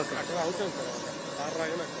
ఓకే అవుతుంది సార్ రాగానే అక్కడ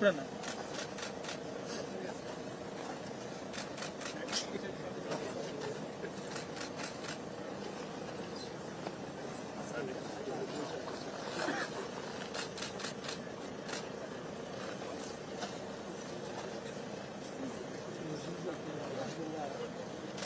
Benim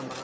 干嘛